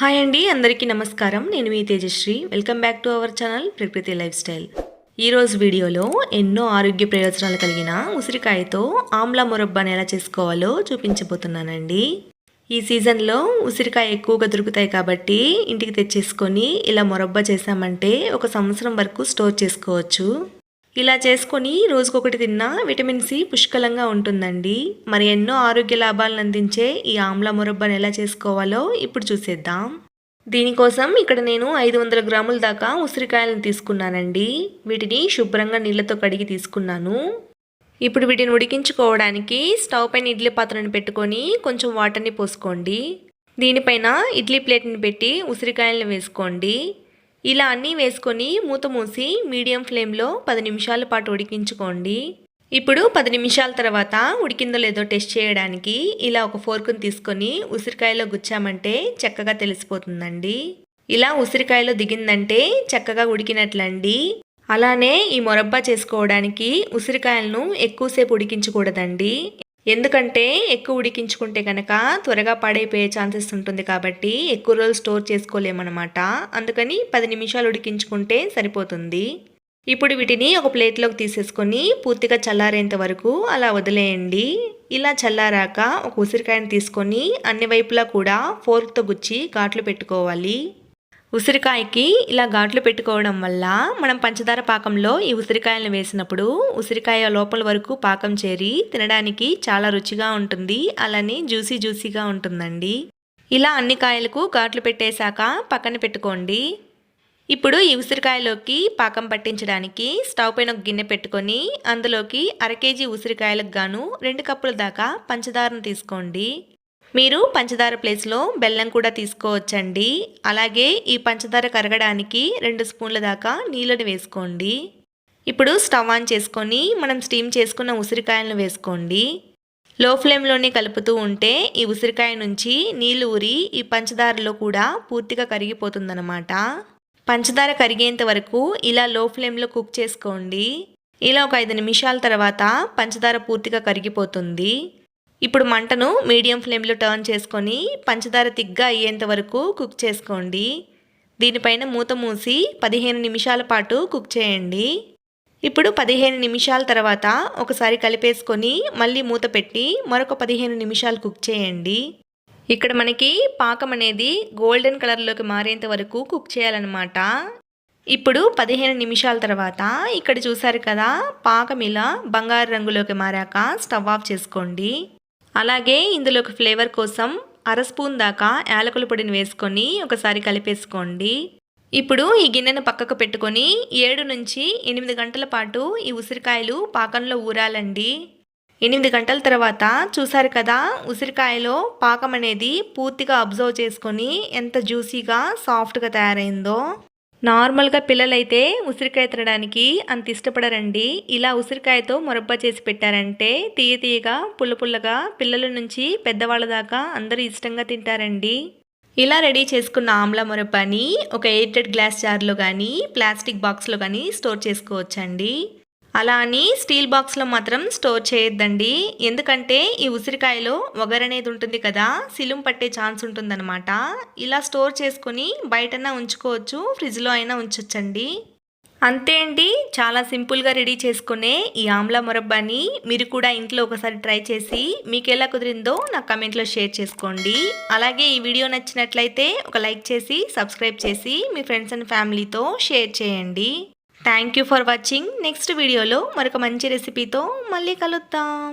Hi అండి అందరికీ నమస్కారం. నేను మీ Tejashri. Welcome back to our channel Prakriti lifestyle ఈరోజు వీడియోలో ఎన్నో ఆరోగ్య ప్రయోజనాలు కలిగిన ఉసిరికాయతో ఆమ్లా మురబ్బాని ఎలా చేసుకోవాలో చూపించబోతున్నానండి. ఈ సీజన్లో ఉసిరికాయ ఎక్కువగా దొరుకుతాయి కాబట్టి ఇంటికి తెచ్చేసుకొని ఇలా మురబ్బా చేసామంటే ఒక సంవత్సరం వరకు స్టోర్ చేసుకోవచ్చు. ఇలా చేసుకొని రోజుకొకటి తిన్నా విటమిన్ సి పుష్కలంగా ఉంటుందండి. మరి ఎన్నో ఆరోగ్య లాభాలను అందించే ఈ ఆమ్ల మురబ్బను ఎలా చేసుకోవాలో ఇప్పుడు చూసేద్దాం. దీనికోసం ఇక్కడ నేను ఐదు వందల గ్రాముల దాకా ఉసిరికాయలను తీసుకున్నానండి. వీటిని శుభ్రంగా నీళ్ళతో కడిగి తీసుకున్నాను. ఇప్పుడు వీటిని ఉడికించుకోవడానికి స్టవ్ పైన ఇడ్లీ పాత్రను పెట్టుకొని కొంచెం వాటర్ని పోసుకోండి. దీనిపైన ఇడ్లీ ప్లేట్ని పెట్టి ఉసిరికాయలను వేసుకోండి. ఇలా అన్నీ వేసుకొని మూత మూసి మీడియం ఫ్లేమ్లో పది నిమిషాల పాటు ఉడికించుకోండి. ఇప్పుడు పది నిమిషాల తర్వాత ఉడికిందో లేదో టెస్ట్ చేయడానికి ఇలా ఒక ఫోర్కుని తీసుకొని ఉసిరికాయలో గుచ్చామంటే చక్కగా తెలిసిపోతుందండి. ఇలా ఉసిరికాయలో దిగిందంటే చక్కగా ఉడికినట్లండి. అలానే ఈ మొరబ్బా చేసుకోవడానికి ఉసిరికాయలను ఎక్కువసేపు ఉడికించకూడదండి. ఎందుకంటే ఎక్కువ ఉడికించుకుంటే కనుక త్వరగా పాడైపోయే ఛాన్సెస్ ఉంటుంది కాబట్టి ఎక్కువ రోజులు స్టోర్ చేసుకోలేమన్నమాట. అందుకని పది నిమిషాలు ఉడికించుకుంటే సరిపోతుంది. ఇప్పుడు వీటిని ఒక ప్లేట్లోకి తీసేసుకొని పూర్తిగా చల్లారేంత వరకు అలా వదిలేయండి. ఇలా చల్లారాక ఒక ఉసిరికాయని తీసుకొని అన్ని వైపులా కూడా ఫోర్క్తో గుచ్చి ఘాట్లు పెట్టుకోవాలి. ఉసిరికాయకి ఇలా ఘాట్లు పెట్టుకోవడం వల్ల మనం పంచదార పాకంలో ఈ ఉసిరికాయలను వేసినప్పుడు ఉసిరికాయ లోపల వరకు పాకం చేరి తినడానికి చాలా రుచిగా ఉంటుంది. అలానే జ్యూసీ జ్యూసీగా ఉంటుందండి. ఇలా అన్ని కాయలకు ఘాట్లు పెట్టేశాక పక్కన పెట్టుకోండి. ఇప్పుడు ఈ ఉసిరికాయలోకి పాకం పట్టించడానికి స్టవ్ పైన ఒక గిన్నె పెట్టుకొని అందులోకి అర కేజీ ఉసిరికాయలకు గాను రెండు కప్పుల దాకా పంచదారను తీసుకోండి. మీరు పంచదార ప్లేస్లో బెల్లం కూడా తీసుకోవచ్చండి. అలాగే ఈ పంచదార కరగడానికి రెండు స్పూన్ల దాకా నీళ్ళని వేసుకోండి. ఇప్పుడు స్టవ్ ఆన్ చేసుకొని మనం స్టీమ్ చేసుకున్న ఉసిరికాయలను వేసుకోండి. లో ఫ్లేమ్లోనే కలుపుతూ ఉంటే ఈ ఉసిరికాయ నుంచి నీళ్ళు ఊరి ఈ పంచదారలో కూడా పూర్తిగా కరిగిపోతుందన్నమాట. పంచదార కరిగేంత వరకు ఇలా లో ఫ్లేమ్లో కుక్ చేసుకోండి. ఇలా ఒక ఐదు నిమిషాల తర్వాత పంచదార పూర్తిగా కరిగిపోతుంది. ఇప్పుడు మంటను మీడియం ఫ్లేమ్లో టర్న్ చేసుకొని పంచదార తిగ్గా అయ్యేంత వరకు కుక్ చేసుకోండి. దీనిపైన మూత మూసి పదిహేను నిమిషాల పాటు కుక్ చేయండి. ఇప్పుడు పదిహేను నిమిషాల తర్వాత ఒకసారి కలిపేసుకొని మళ్ళీ మూత పెట్టి మరొక పదిహేను నిమిషాలు కుక్ చేయండి. ఇక్కడ మనకి పాకం అనేది గోల్డెన్ కలర్లోకి మారేంత వరకు కుక్ చేయాలన్నమాట. ఇప్పుడు పదిహేను నిమిషాల తర్వాత ఇక్కడ చూసారు కదా పాకం ఇలా బంగారు రంగులోకి మారాక స్టవ్ ఆఫ్ చేసుకోండి. అలాగే ఇందులోకి ఫ్లేవర్ కోసం అర స్పూన్ దాకా యాలకుల పొడిని వేసుకొని ఒకసారి కలిపేసుకోండి. ఇప్పుడు ఈ గిన్నెను పక్కకు పెట్టుకొని ఏడు నుంచి ఎనిమిది గంటల పాటు ఈ ఉసిరికాయలు పాకంలో ఊరాలండి. ఎనిమిది గంటల తర్వాత చూసారు కదా ఉసిరికాయలో పాకం అనేది పూర్తిగా అబ్జర్వ్ చేసుకొని ఎంత జ్యూసీగా సాఫ్ట్గా తయారైందో. నార్మల్గా పిల్లలైతే ఉసిరికాయ తినడానికి అంత ఇష్టపడరండి. ఇలా ఉసిరికాయతో మొరబ్బ చేసి పెట్టారంటే తీయ తీయగా పుల్ల పుల్లగా పిల్లల నుంచి పెద్దవాళ్ళ దాకా అందరూ ఇష్టంగా తింటారండి. ఇలా రెడీ చేసుకున్న ఆమ్ల మొరబ్బాని ఒక ఎయిటెడ్ గ్లాస్ జార్లో కానీ ప్లాస్టిక్ బాక్స్లో కానీ స్టోర్ చేసుకోవచ్చండి. అలా అని స్టీల్ బాక్స్లో మాత్రం స్టోర్ చేయొద్దండి. ఎందుకంటే ఈ ఉసిరికాయలో ఒగరనేది ఉంటుంది కదా సిలుం పట్టే ఛాన్స్ ఉంటుందన్నమాట. ఇలా స్టోర్ చేసుకొని బయటన ఉంచుకోవచ్చు ఫ్రిడ్జ్లో అయినా ఉంచొచ్చండి. అంతే అండి. చాలా సింపుల్గా రెడీ చేసుకునే ఈ ఆమ్లా మొరబ్బాని మీరు కూడా ఇంట్లో ఒకసారి ట్రై చేసి మీకు ఎలా కుదిరిందో నా కమెంట్లో షేర్ చేసుకోండి. అలాగే ఈ వీడియో నచ్చినట్లయితే ఒక లైక్ చేసి సబ్స్క్రైబ్ చేసి మీ ఫ్రెండ్స్ అండ్ ఫ్యామిలీతో షేర్ చేయండి. Thank you for watching next వీడియోలో మరొక మంచి రెసిపీతో మళ్ళీ కలుద్దాం.